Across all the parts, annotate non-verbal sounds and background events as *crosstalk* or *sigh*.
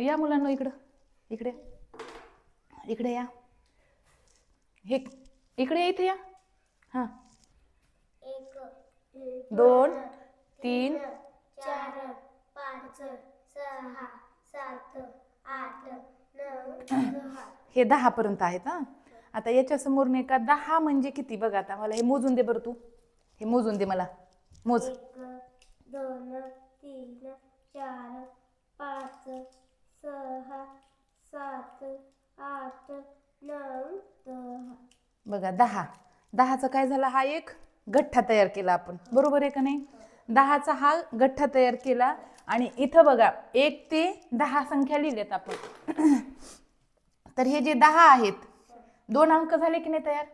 या मुलांना इकडं. इकडे. इकडे या. हे इकडे या इथे या. हां. दोन तीन. चार पाच सहा सात आठ हे दहा पर्यंत आहेत हां. आता याच्या समोर नाही का दहा म्हणजे किती? बघा आता मला हे मोजून दे बरं तू. हे मोजून दे मला. मोज. दोन तीन चार पाच सहा सात आठ नऊ दहा. बघा दहा. दहाचं काय झालं? हा एक गठ्ठा तयार केला आपण. बरोबर आहे का नाही? दहाचा हा गठ्ठा तयार केला आणि इथं बघा एक ते दहा संख्या लिहिल्यात आपण. *clears throat* तर हे जे दहा आहेत दोन अंक झाले की नाही तयार?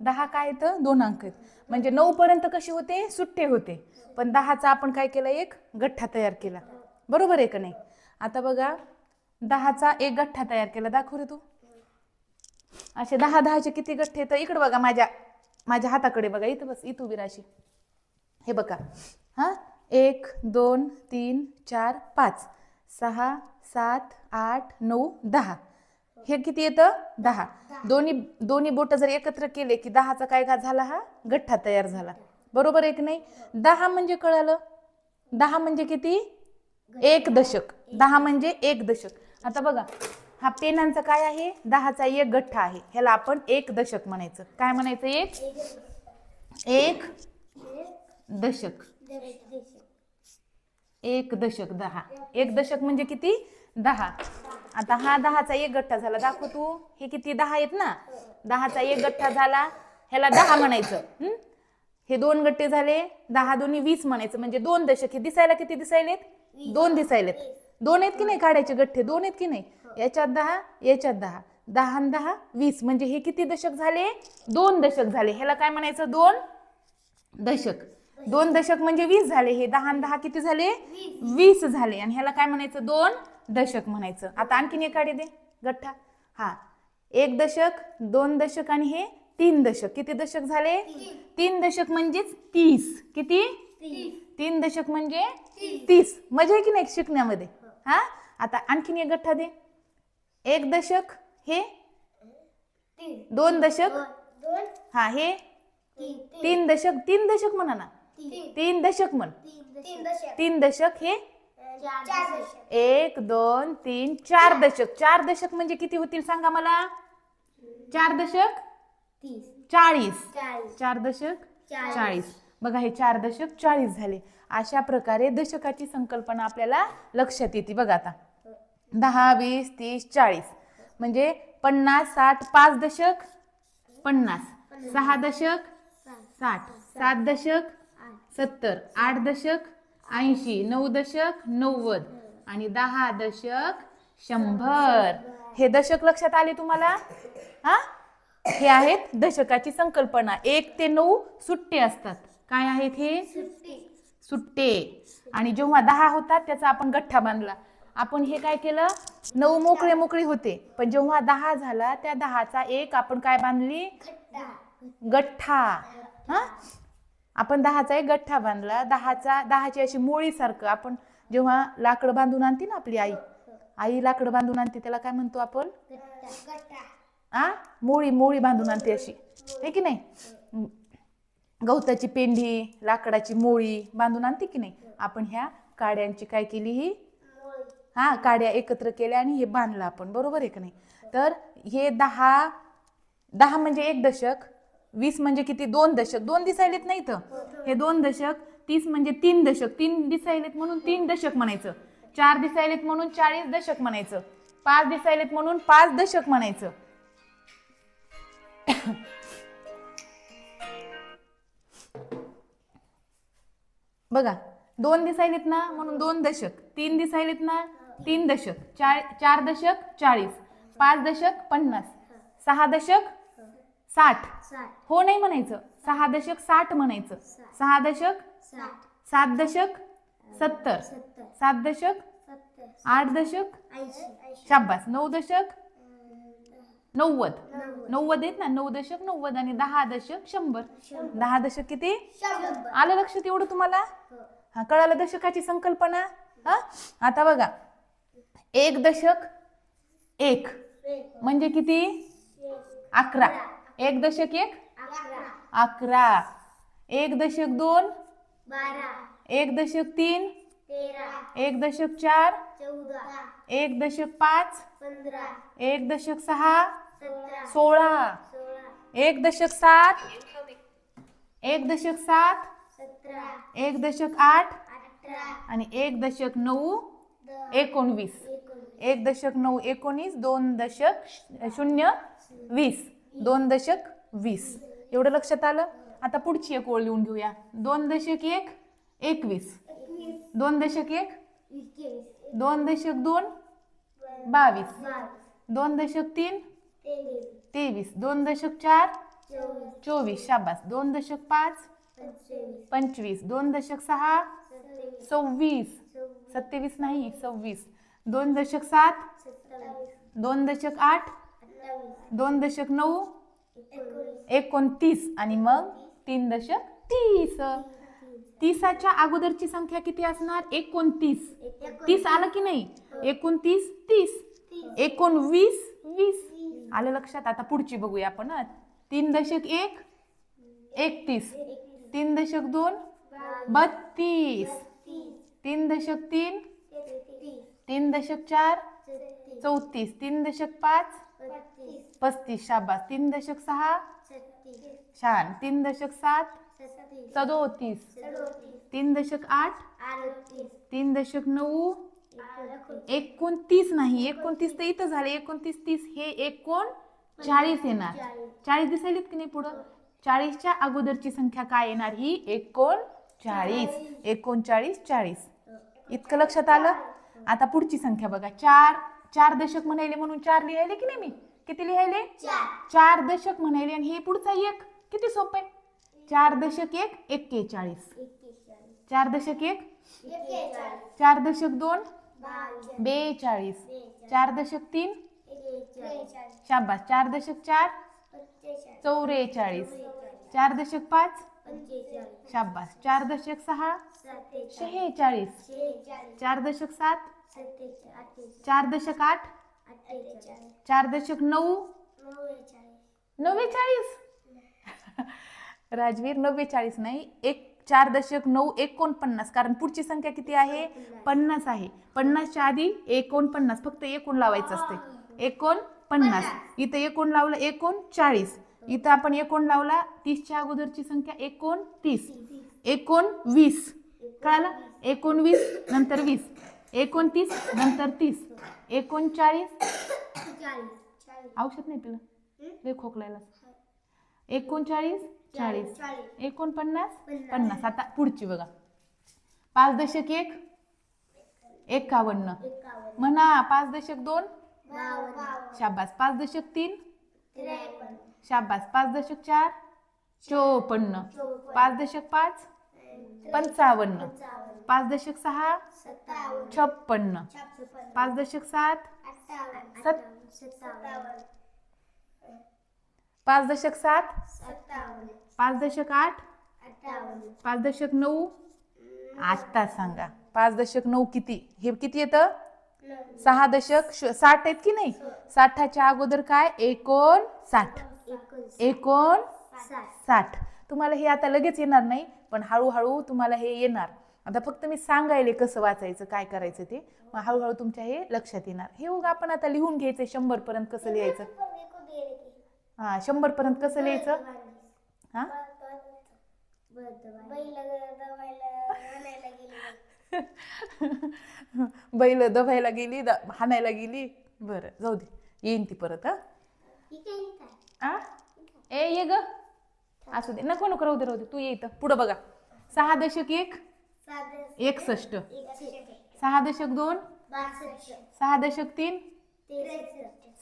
दहा काय येतं दोन अंक आहेत. म्हणजे नऊ पर्यंत कसे होते? सुट्टे होते. पण दहाचा आपण काय केलं? एक गठ्ठा तयार केला. बरोबर आहे का नाही? आता बघा दहाचा एक गठ्ठा तयार केला. दाखव रे तू. असे दहा दहाचे किती गठ्ठे तर इकडे बघा माझ्या माझ्या हाताकडे बघा. इथं बस इथं उभी राशी हे बघा. हां? एक दोन तीन चार पाच. सहा सात आठ नऊ दहा. हे किती येतं? दहा. दोन्ही दोन्ही बोटं जर एकत्र केले की दहाचा काय का झाला हा? गठ्ठा तयार झाला. बरोबर आहे की नाही? दहा म्हणजे कळालं? दहा म्हणजे किती? एक दशक. दहा म्हणजे एक दशक. आता बघा हा पेनांचा काय आहे? दहाचा एक गठ्ठा आहे. ह्याला आपण एक दशक म्हणायचं. काय म्हणायचं एक? एक दशक. एक दशक दहा. एक दशक म्हणजे किती? दहा. आता हा दहाचा एक गठ्ठा झाला. दाखव तू. हे किती दहा आहेत ना? दहाचा एक गठ्ठा झाला. ह्याला दहा म्हणायचं. हं? हे दोन गट्टे झाले. दहा दोन्ही वीस म्हणायचं. म्हणजे दोन दशक. हे दिसायला किती दिसायलेत दोन दिसायलेत दोन आहेत की नाही? काढायचे गठ्ठे. दोन आहेत की नाही? याच्यात दहा याच्यात दहा. दहा दहा वीस. म्हणजे हे किती दशक झाले? दोन दशक झाले. ह्याला काय म्हणायचं? दोन दशक. दोन दशक म्हणजे वीस झाले. हे दहा दहा किती झाले? वीस झाले. आणि ह्याला काय म्हणायचं? दोन दशक म्हणायचं. आता आणखीन एक काढी दे. गठ्ठा. हा. एक दशक दोन दशक आणि हे तीन दशक. किती दशक झाले? तीन दशक म्हणजेच तीस. किती? तीन दशक म्हणजे तीस. मजा आहे की नाही शिकण्यामध्ये? हा? आता आणखीन एक गठ्ठा दे. एक दशक हे दोन दशक. हा हे तीन दशक. तीन दशक म्हणा ना. तीन दशक म्हण. तीन दशक हे एक दोन तीन चार दशक. चार दशक म्हणजे किती होतील सांगा मला? चार दशक? तीस. चाळीस. चाळीस. चार दशक? चाळीस. चाळीस. बघा हे चार दशक चाळीस झाले. अशा प्रकारे दशकाची संकल्पना आपल्याला लक्षात येते. बघा आता. दहा वीस तीस चाळीस. म्हणजे पन्नास साठ पाच दशक? पन्नास. सहा दशक? साठ. सात दशक? सत्तर. आठ दशक? ऐंशी. नऊ दशक? नव्वद. आणि दहा दशक? शंभर. हे दशक लक्षात आले तुम्हाला? हा? हे आहेत दशकाची संकल्पना. एक ते नऊ सुट्टे असतात. काय आहेत हे? सुट्टी. आणि जेव्हा दहा होतात त्याचा आपण गठ्ठा बांधला. आपण हे काय केलं? नऊ मोकळे मोकळे होते. पण जेव्हा दहा झाला त्या दहाचा एक आपण काय बांधली? गठ्ठा. हा? आपण दहाचा एक गठ्ठा बांधला. दहाचा दहाची अशी मोळीसारखं आपण जेव्हा लाकडं बांधून आणते ना आपली आई आई लाकडं बांधून आणते त्याला काय म्हणतो आपण? आ? मोळी मोळी बांधून आणते अशी. आहे की नाही? गवताची पेंढी लाकडाची मोळी बांधून आणते की नाही? आपण ह्या काड्यांची काय केली ही? हा काड्या एकत्र केल्या आणि हे बांधलं आपण. बरोबर आहे का नाही? तर हे दहा दहा म्हणजे एक दशक वीस म्हणजे किती? दोन दशक. दोन दिसायलेत नाही तर हे दोन दशक तीस म्हणजे तीन दशक. तीन दिसायलेत म्हणून तीन दशक म्हणायचं. चार दिसायलेत म्हणून चाळीस दशक म्हणायचं. पाच दिसायलेत म्हणून पाच दशक म्हणायचं. बघा दोन दिसायलेत ना म्हणून दोन दशक तीन दिसायलेत ना तीन दशक चार चार दशक चाळीस पाच दशक पन्नास सहा दशक साठ. हो नाही म्हणायचं. सहा दशक साठ म्हणायचं. सहा दशक सात दशक सत्तर. सात दशक आठ दशक शाब्बास नऊ दशक नव्वद. नव्वद. आहेत ना? नऊ दशक नव्वद आणि दहा दशक शंभर. दहा दशक किती? आलं लक्षात एवढं तुम्हाला? हो. हा कळालं दशकाची संकल्पना? हा? आता बघा. एक दशक एक. म्हणजे किती? अकरा. एक दशक एक? अकरा. एक दशक दोन? एक दशक तीन? एक दशक चार? एक दशक पाच? एक दशक सहा? सोळा. एक दशक सात. एक दशक सात. एक दशक आठ. आणि एक दशक नऊ एकोणवीस. एक दशक नऊ एकोणीस दोन दशक शून्य वीस. दोन दशक वीस. एवढं लक्षात आलं? आता पुढची एक ओळ लिहून घेऊया. दोन दशक एक एकवीस. दोन दशक एक दोन दशक दोन बावीस. दोन दशक तीन तेवीस. दोन दशक चार? चोवीस. शाबास. दोन दशक पाच? पंचवीस. दोन दशक सहा? सव्वीस. सत्तेवीस नाही सव्वीस. दोन दशक सात? दोन दशक आठ? दोन दशक नऊ? एकोणतीस. आणि मग तीन दशक तीस. तीसाच्या अगोदरची संख्या किती असणार? एकोणतीस. तीस आलं की नाही? एकोणतीस तीस. एकोणवीस वीस. आलं लक्षात? आता पुढची बघूया आपण तीन दशक एक एकतीस. तीन दशक दोन बत्तीस. तीन दशक तीन तीन दशक चार चौतीस. तीन दशक पाच पस्तीस. शाबास. तीन दशक सहा छान. तीन दशक सात सदोतीस तीन दशक आठ तीन दशक नऊ एकोणतीस नाही एकोणतीस तर इथं झाले. एकोणतीस तीस हे एकोण चाळीस येणार. चाळीस दिसायलीत की नाही पुढं? चाळीसच्या अगोदरची संख्या काय येणार? ही एकोण चाळीस. एकोणचाळीस चाळीस इतकं लक्षात आलं? आता पुढची संख्या बघा. चार चार दशक म्हणायले म्हणून चार लिहायले की नाही मी? किती लिहायले? चार दशक म्हणायले आणि हे पुढचा एक. किती सोपं आहे? चार दशक एक एक्केचाळीस चार दशक एक चार दशक दोन बेचाळीस. चार दशक तीन? शाबास. चार दशक चार? चौवेचाळीस चार दशक पाच? शाबास. चार दशक सहा? शेहेचाळीस. चार दशक सात? चार दशक आठ? चार दशक नऊ? नव्वेचाळीस? राजवीर नव्वेचाळीस नाही एक चार दशक नऊ एकोणपन्नास. कारण पुढची संख्या किती आहे? पन्नास आहे. पन्नासच्या आधी एकोणपन्नास. फक्त एकोण लावायचं असते. एकोणपन्नास. इथं एकोण लावलं एकोणचाळीस. इथं आपण एकोण लावला तीसच्या अगोदरची संख्या एकोणतीस. एकोणवीस. कळालं? एकोणवीस नंतर वीस. एकोणतीस नंतर तीस. एकोणचाळीस. औषध नाही पिलं? लय खोकलायला एकोणचाळीस? चाळीस. एकोणपन्नास? पन्नास. आता पुढची बघा. पाच दशक एक? एकावन्न. म्हणा पाच दशक दोन? शाबास. पाच दशक तीन? शाबास. पाच दशक चार? चोपन्न. पाच दशक पाच? पंचावन्न. पाच दशक सहा? छप्पन्न. पाच दशक सात? सत पाच दशक सात? पाच दशक आठ? पाच दशक नऊ? आता सांगा. पाच दशक नऊ किती? हे किती येतं? सहा दशक साठ आहेत की नाही? साठाच्या अगोदर काय? एकोण साठ. एकोण साठ. तुम्हाला हे आता लगेच येणार नाही पण हळूहळू तुम्हाला हे येणार. आता फक्त मी सांगायले कसं वाचायचं काय करायचं ते. मग हळूहळू तुमच्या हे लक्षात येणार. हे उगा आपण आता लिहून घ्यायचं शंभर पर्यंत कसं लिहायचं? हा शंभर पर्यंत कसं लिहायचं? हा? *laughs* बैल दबायला गेली द- हाणायला गेली. बरं जाऊ दे. येईन ती परत हा? ए ये ग. असू दे. नको नको. राहू दे राहू दे. तू ये इथं. पुढं बघा. सहा दशक एक एकसष्ट. सहा दशक दोन सहा दशक तीन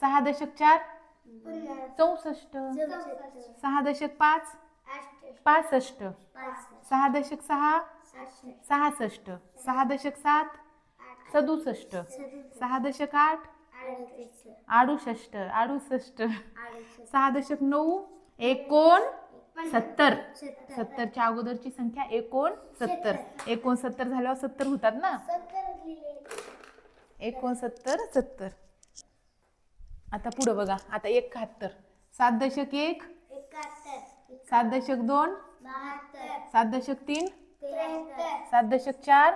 सहा दशक चार चौसष्ट. सहा दशक पाच. पासष्ट. सहा दशक सहा. सहासष्ट. सहा दशक सात. सदुसष्ट. सहा दशक आठ. अडुसष्ट. अडुसष्ट. सहा दशक नऊ. एकोण सत्तर. सत्तरच्या अगोदरची संख्या एकोण सत्तर. एकोण सत्तर झाल्यावर सत्तर होतात ना? एकोणसत्तर सत्तर. आता पुढं बघा. आता एकाहत्तर. सात दशक एक सात दशक दोन सात दशक तीन सात दशक चार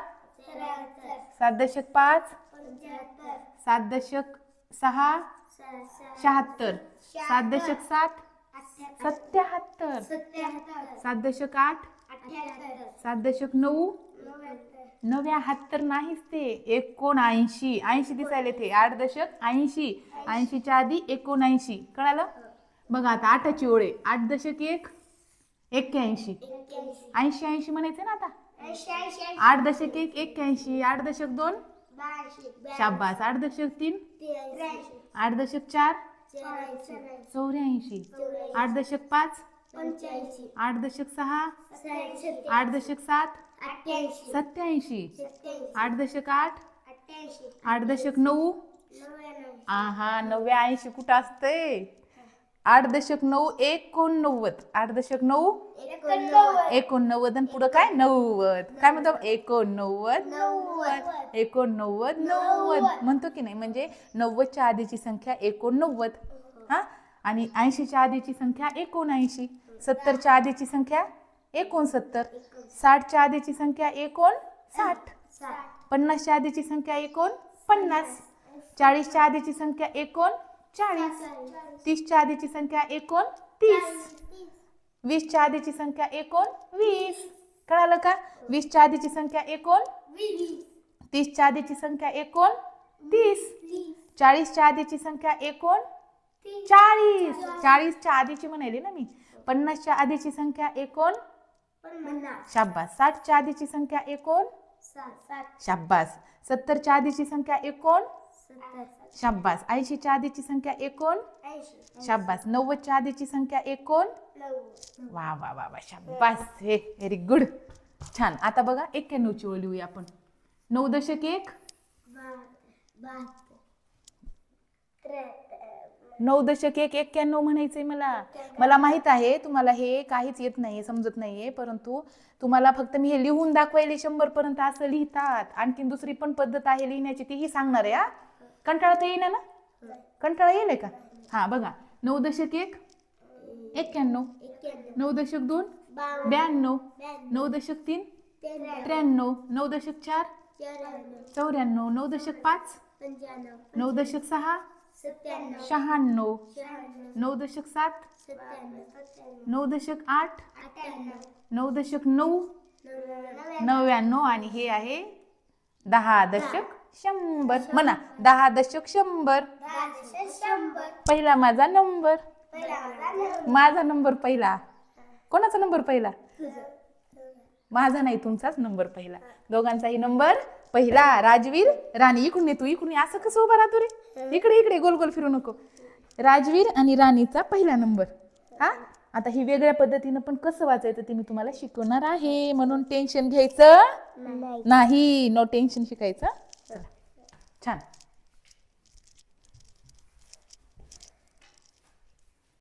सात दशक पाच सात दशक सहा शहात्तर. सात दशक सात सत्याहत्तर. सात दशक आठ सात दशक नऊ नव्याहत्तर नव्याहत्तर नाहीच ते. एकोणऐंशी. ऐंशी दिसायला ते. आठ दशक ऐंशी. ऐंशीच्या आधी एकोणऐंशी. कळालं? बघा आता आठाची ओळे. आठ दशक एक एक्क्याऐंशी. ऐंशी ऐंशी म्हणायचं ना आता? आठ दशक एक एक्क्याऐंशी. आठ दशक दोन? बाऐंशी शाब्बास आठ दशक तीन? आठ दशक चार? चौऱ्याऐंशी. आठ दशक पाच? आठ दशक सहा? आठ दशक सात? सत्याऐंशी आठ दशक आठ? आठ दशक नऊ? आहा नव्या ऐंशी कुठं असते आठ दशक नऊ एकोणनव्वद. आठ दशक नऊ? एकोणनव्वद. आणि पुढं काय? नव्वद. काय म्हणतो? एकोणनव्वद. नव्वद. एकोणनव्वद नव्वद. म्हणतो की नाही? म्हणजे नव्वदच्या आधीची संख्या एकोणनव्वद. हा? आणि ऐंशीच्या आधीची संख्या एकोणऐंशी सत्तरच्या आधीची संख्या एकोणसत्तर साठच्या आधीची संख्या एकोण साठ पन्नासच्या आधीची संख्या एकोण पन्नास चाळीसच्या आधीची संख्या एकोण चाळीस तीसच्या आधीची संख्या एकोण तीस वीसच्या आधीची संख्या एकोण वीस कळालं का वीसच्या आधीची संख्या एकोण तीसच्या आधीची संख्या एकोण तीस चाळीसच्या आधीची संख्या एकोण चाळीस. चाळीसच्या आधीची म्हणाली ना मी. पन्नासच्या आधीची संख्या एकोण? शाब्बास. साठच्या आधीची संख्या एकोण? शाब्बास. सत्तरच्या आधीची संख्या एकोण? शाब्बास. ऐंशीच्या आधीची संख्या एकोण? शाब्बास. नव्वदच्या आधीची संख्या एकोण? वा वा वा वा. शाब्बास. हे व्हेरी गुड. छान. आता बघा एक्क्याण्णवची ओळ लिहूया आपण. नऊ दशक एक? नऊ दशक एक एक्क्याण्णव म्हणायचंय मला. मला माहीत आहे तुम्हाला हे काहीच येत नाहीये समजत नाहीये परंतु तुम्हाला फक्त मी हे लिहून दाखवायले शंभर पर्यंत असं लिहितात. आणखीन दुसरी पण पद्धत आहे लिहिण्याची तीही सांगणार आहे हा? कंटाळा तर येईना ना? कंटाळा येईल का? हा बघा. नऊ दशक एक एक्क्याण्णव. नऊ दशक दोन ब्याण्णव. नऊ दशक तीन त्र्याण्णव. नऊ दशक चार चौऱ्याण्णव. नऊ दशक पाच नऊ दशक सहा शहाण्णव. नऊ दशक सात. नऊ दशक आठ. नऊ दशक नऊ. नव्याण्णव. आणि हे आहे दहा दशक शंभर. म्हणा दहा दशक शंभर. पहिला माझा नंबर. माझा नंबर. पहिला. कोणाचा नंबर पहिला? माझा नाही तुमचाच नंबर पहिला. दोघांचाही नंबर पहिला. राजवीर राणी इकडून तू इकडून. असं कसं उभा राहतो रे? इकडे इकडे गोल गोल फिरू नको. राजवीर आणि राणीचा पहिला नंबर. हा? आता ही वेगळ्या पद्धतीनं पण कसं वाचायचं ते मी तुम्हाला शिकवणार आहे. म्हणून टेन्शन घ्यायचं नाही. नाही. नो टेन्शन शिकायचं. चला. छान.